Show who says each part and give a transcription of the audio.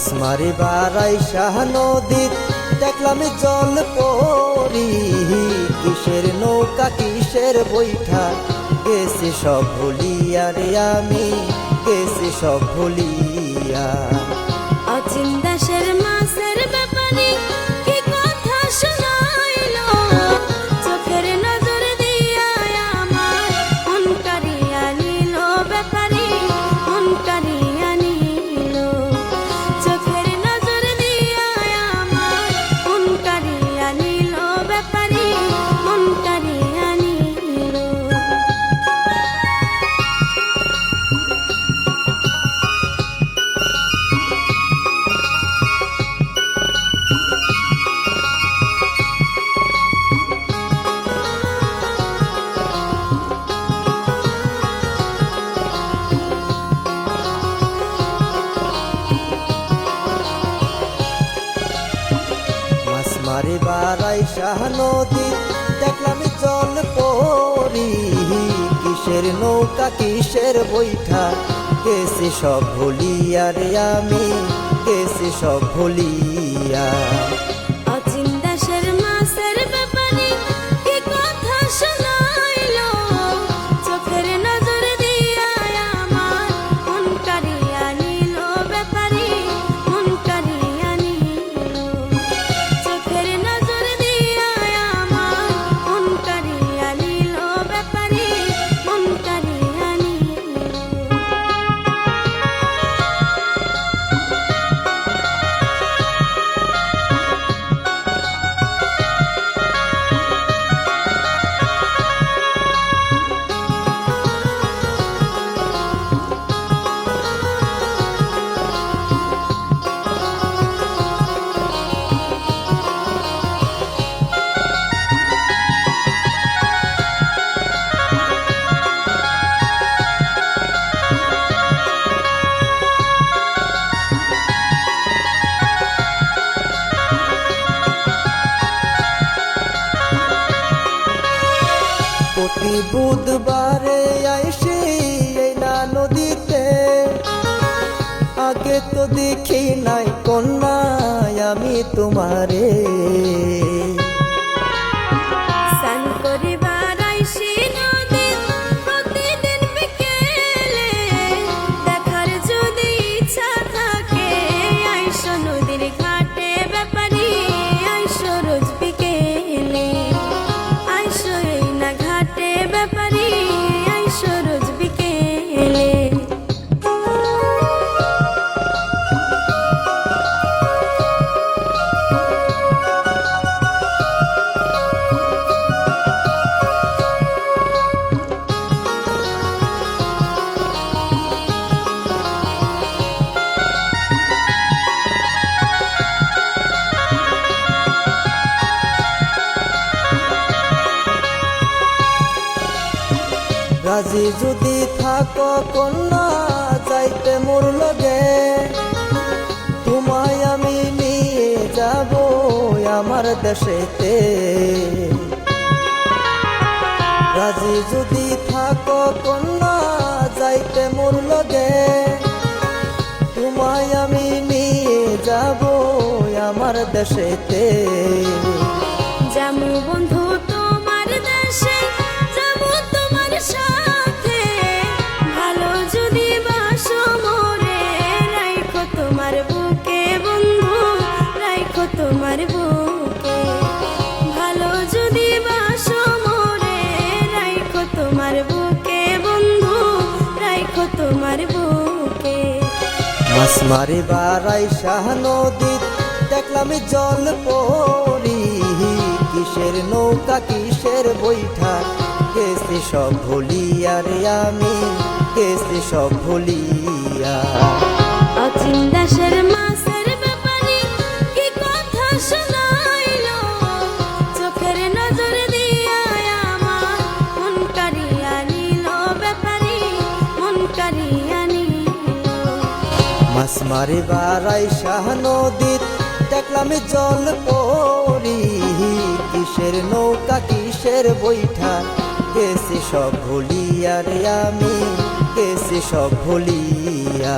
Speaker 1: মাছ মারি বারাই শাহ নদীত দেখলাম জল পরি, কিসের নৌকা, কিসের বৈঠা। গেছি সব ভুলিয়া রে আমি, গেছি সব ভুলিয়া।
Speaker 2: অচিন
Speaker 1: মারি বারাই শাহ নদী, দেখলাম জল পরি। কিসের নৌকা, কিসের বৈঠা? কেসে সব ভুলিয়া রে আমি কেসে সব ভুলিয়া। বুধবারে আইসি এই না নদীতে। আগে তো দেখি নাই কন্যা আমি তোমারে।
Speaker 2: রাজি
Speaker 1: যদি থাকো, কন্যা যাইতে মোর লগে। তোমায় আমি নিয়ে যাব আমার দেশেতে। রাজি যদি থাকো, কন্যা যাইতে মোর লগে। তোমায় আমি নিয়ে যাব আমার দেশেতে। মাছ মারি বারাই শাহ নদীত দেখলাম জল পরি কিসের নৌকা কিসের বৈঠা? গেছি সব ভুলিয়া রে আমি গেছি সব ভুলিয়া।
Speaker 2: অচিন দেশের
Speaker 1: মাছ বারাই শাহ নদীত, দেখলাম জল পরি। কিসের নৌকা, কিসের বৈঠা? গেছি সব ভুলিয়া রে আমি, গেছি সব ভুলিয়া।